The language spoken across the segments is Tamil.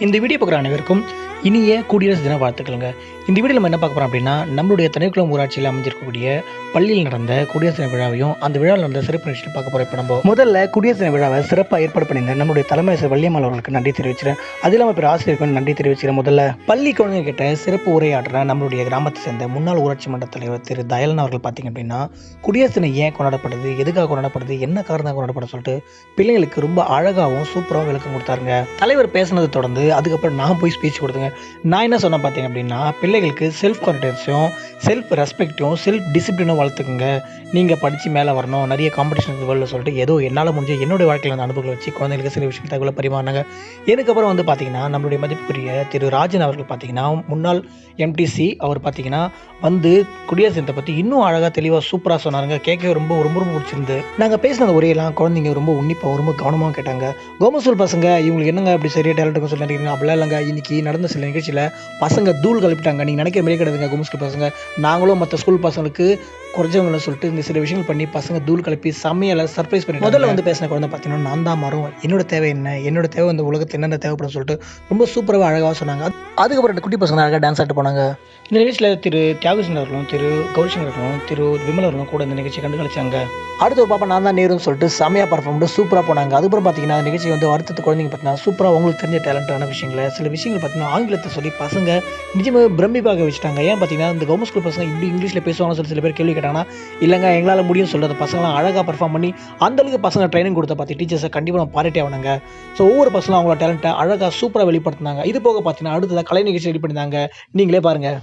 இந்த வீடியோ பார்க்குற அனைவருக்கும் இனிய குடியரசு தின வாழ்த்துக்களுங்க. இந்த வீடியோ நம்ம என்ன பார்க்க போகிறோம் அப்படின்னா நம்மளுடைய தனிக்குளம் ஊராட்சியில் அமைஞ்சிருக்கக்கூடிய பள்ளியில் நடந்த குடியரசு தின விழாவையும் அந்த விழாவில் நடந்த சிறப்பு நிகழ்ச்சியில் பார்க்க போகிறோம் இப்போ நம்ம முதல்ல குடியரசு தின விழாவை சிறப்பாக ஏற்பாடு பண்ணியிருந்த நம்மளுடைய தலைமை ஆசிரியர் வள்ளியம்மாள் அவர்களுக்கு நன்றி தெரிவிச்சிருக்கேன் அது இல்லாமல் பிற ஆசிரியருக்கும் நன்றி தெரிவிச்சிருக்கேன் முதல்ல பள்ளி குழந்தைங்க கிட்ட சிறப்பு உரையாடுற நம்மளுடைய கிராமத்தை சேர்ந்த முன்னாள் ஊராட்சி மன்ற தலைவர் திரு தயலன் அவர்கள் பார்த்தீங்க அப்படின்னா குடியரசு தினம் ஏன் கொண்டாடப்படுது எதுக்காக கொண்டாடப்படுது என்ன காரணம் கொண்டாடப்படுது சொல்லிட்டு பிள்ளைங்களுக்கு ரொம்ப அழகாகவும் சூப்பராகவும் விளக்கம் கொடுத்தாருங்க. தலைவர் பேசினதை தொடர்ந்து அதுக்கப்புறம் நான் போய் ஸ்பீச் கொடுத்துங்க. நான் என்ன சொன்னேன் பார்த்தீங்க அப்படின்னா பிள்ளைகளுக்கு செல்ஃப் கான்ஃபிடென்ஸையும் செல்ஃப் ரெஸ்பெக்ட்டும் செல்ஃப் டிசிப்ளினும் வளர்த்துக்குங்க. நீங்கள் படித்து மேலே வரணும் நிறைய காம்படிஷன் வேர்ல்டில் சொல்லிட்டு ஏதோ என்னால் முடிஞ்ச என்னுடைய வாழ்க்கையில் அந்த அனுபவங்களை வச்சு குழந்தைகளுக்கு சில விஷயம் தகவலை பரிமாறினாங்க. இதுக்கப்புறம் வந்து பார்த்தீங்கன்னா நம்மளுடைய மதிப்புக்குரிய திரு ராஜன் அவர்கள் பார்த்திங்கன்னா முன்னாள் எம்டிசி அவர் பார்த்தீங்கன்னா வந்து குடியரசு தினத்தை பற்றி இன்னும் அழகாக தெளிவாக சூப்பராக சொன்னாருங்க. கேட்க ரொம்ப ரொம்ப ரொம்ப பிடிச்சிருந்து நாங்கள் பேசினது ஒரேலாம் குழந்தைங்க ரொம்ப உன்னிப்பாக ரொம்ப கவனமாக கேட்டாங்க. கோமசூல் பசங்க இவங்களுக்கு என்னங்க அப்படி சரியாக டேலண்ட் சொல்லி நினைக்கிறீங்க அப்படிலாம் இல்லைங்க. இன்னைக்கு நடந்த சில நிகழ்ச்சியில் பசங்க தூள் கலப்பிட்டாங்க. நீங்கள் நினைக்கிற மாதிரியே கிடையாதுங்க கவர்மெண்ட் பசங்க. நாங்களும் மற்ற ஸ்கூல் பசங்களுக்கு குறைஞ்சவங்களை சொல்லிட்டு இந்த சில விஷயங்கள் பண்ணி பசங்க தூள் கலப்பி செம்மையில சர்ப்ரைஸ் பண்ணி முதல்ல வந்து பேசின குழந்தை பார்த்தீங்கன்னா நான் தான் மாறும் என்னோட தேவை என்ன? என்னோட தேவை இந்த உலகத்தில் என்னென்ன தேவைப்படும்? சொல்லிட்டு ரொம்ப சூப்பராக அழகாக சொன்னாங்க. அதுக்கப்புறம் ரெண்டு குட்டி பசங்க அழகாக டான்ஸ் ஆட்டு போனாங்க. இந்த நிகழ்ச்சியில் திரு தியாகசிங் அவர்களும் திரு கௌரிசங்கர் அவர்களும் திரு விமல் அவர்களும் கூட இந்த நிகழ்ச்சியை கண்டு கழிச்சாங்க. அடுத்த ஒரு பாப்பா நான் தான் நேருன்னு சொல்லிட்டு செம்மையாக பர்ஃபார்ம் சூப்பராக போனாங்க. அதுக்கப்புறம் பார்த்தீங்கன்னா அந்த நிகழ்ச்சி வந்து வருத்தத்து குழந்தைங்க பார்த்தீங்கன்னா சூப்பராக உங்களுக்கு தெரிஞ்ச டேலண்டான விஷயங்களை சில விஷயங்கள் பார்த்தீங்கன்னா ஆங்கிலத்தை சொல்லி பசங்க நிஜமாக பிரமிப்பாக வச்சுட்டாங்க. ஏன் பார்த்தீங்கன்னா இந்த கவர்மெண்ட் ஸ்கூல் பசங்க இப்படி இங்கிலீஷில் பேசுவாங்கன்னு சொல்லி சில பேர் கேள்வி கேட்டாங்கன்னா இல்லைங்க எங்களால் முடியும் சொல்கிறது பசங்களாம் அழகாக பர்ஃபார்ம் பண்ணி அந்த அளவுக்கு பசங்க ட்ரைனிங் கொடுத்த பார்த்து டீச்சர்ஸை கண்டிப்பாக நம்ம பாராட்டி ஆகணுங்க. ஸோ ஒவ்வொரு பசங்களும் அவங்களோட டேலண்ட்டை அழகாக சூப்பராக வெளிப்படுத்தினாங்க. இது போக பார்த்தீங்கன்னா அடுத்ததாக கலை நிகழ்ச்சி ரெடி பண்ணியிருந்தாங்க. நீங்களே பாருங்கள்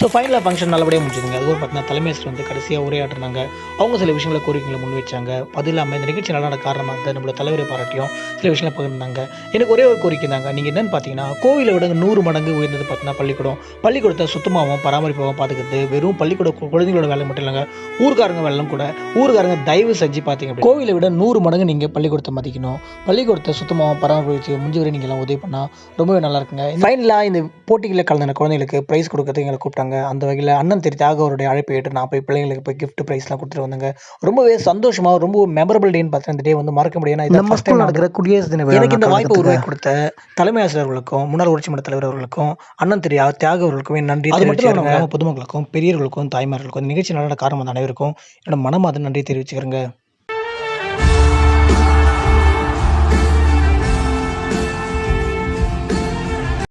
ஸோ ஃபைனலாக ஃபங்க்ஷன் நல்லபடியாக முடிஞ்சதுங்க. அதுவும் பார்த்தீங்கன்னா தலைமை வந்து கடைசியாக உரையாடுறாங்க அவங்க சில விஷயங்களை கோரிக்கைகளை முன் வச்சாங்க அது இல்லாமல் இந்த நிகழ்ச்சி நல்லா காரணமாக இருந்த நம்மளோட தலைவரை பாராட்டியும் சில விஷயங்களை பகிர்ந்தாங்க. எனக்கு ஒரே ஒரு கோரிக்கை தாங்க. நீங்கள் என்னென்னு பார்த்தீங்கன்னா கோவிலை விட நூறு மடங்கு உயர்ந்தது பார்த்தீங்கன்னா பள்ளிக்கூடம். பள்ளிக்கூடத்தை சுத்தமாகவும் பராமரிப்பாகவும் பார்த்துக்கிறது வெறும் பள்ளிக்கூட குழந்தைங்களோட வேலை மட்டும் இல்லைங்க. ஊர்க்காரங்க வேலையும் கூட ஊர்க்காரங்க தயவு செஞ்சு பார்த்தீங்க கோவிலை விட நூறு மடங்கு நீங்கள் பள்ளிக்கூடத்தை மதிக்கணும். பள்ளிக்கூடத்தை சுத்தமாகவும் பராமரித்து முடிஞ்ச வரை நீங்கள் எல்லாம் உதவி பண்ணால் ரொம்பவே நல்லா இருக்குங்க. ஃபைனலாக இந்த போட்டிகளில் கலந்த குழந்தைகளுக்கு ப்ரைஸ் கொடுக்கறது எங்களை கூப்பிட்டாங்க. அந்த வகையில் அண்ணன் திரு தியாக அவருடைய அழைப்பை ஏற்று நான் போய் பிள்ளைங்களுக்கு போய் gift ப்ரைஸ்லாம் கொடுத்துட்டு வந்தாங்க. ரொம்பவே சந்தோஷமாக ரொம்ப மெமரபிள் டேன்னு பார்த்தா இந்த டே வந்து மறக்க இது நம்ம டைம் நடக்கிற குடியரசு தின எனக்கு இந்த வாய்ப்பு உருவாக்கி கொடுத்த தலைமை ஆசிரியர்களுக்கும் முன்னாள் ஊராட்சி மன்ற தலைவர் அவர்களுக்கும் அண்ணன் திரு தியாக அவர்களுக்குமே நன்றி அது மட்டும் இல்லாமல் பொதுமக்களுக்கும் பெரியவர்களுக்கும் தாய்மார்களுக்கும் இந்த நிகழ்ச்சி நடந்த காரணம் வந்த அனைவருக்கும் என்னோட மனமாத நன்றி தெரிவிச்சுக்கிறேங்க.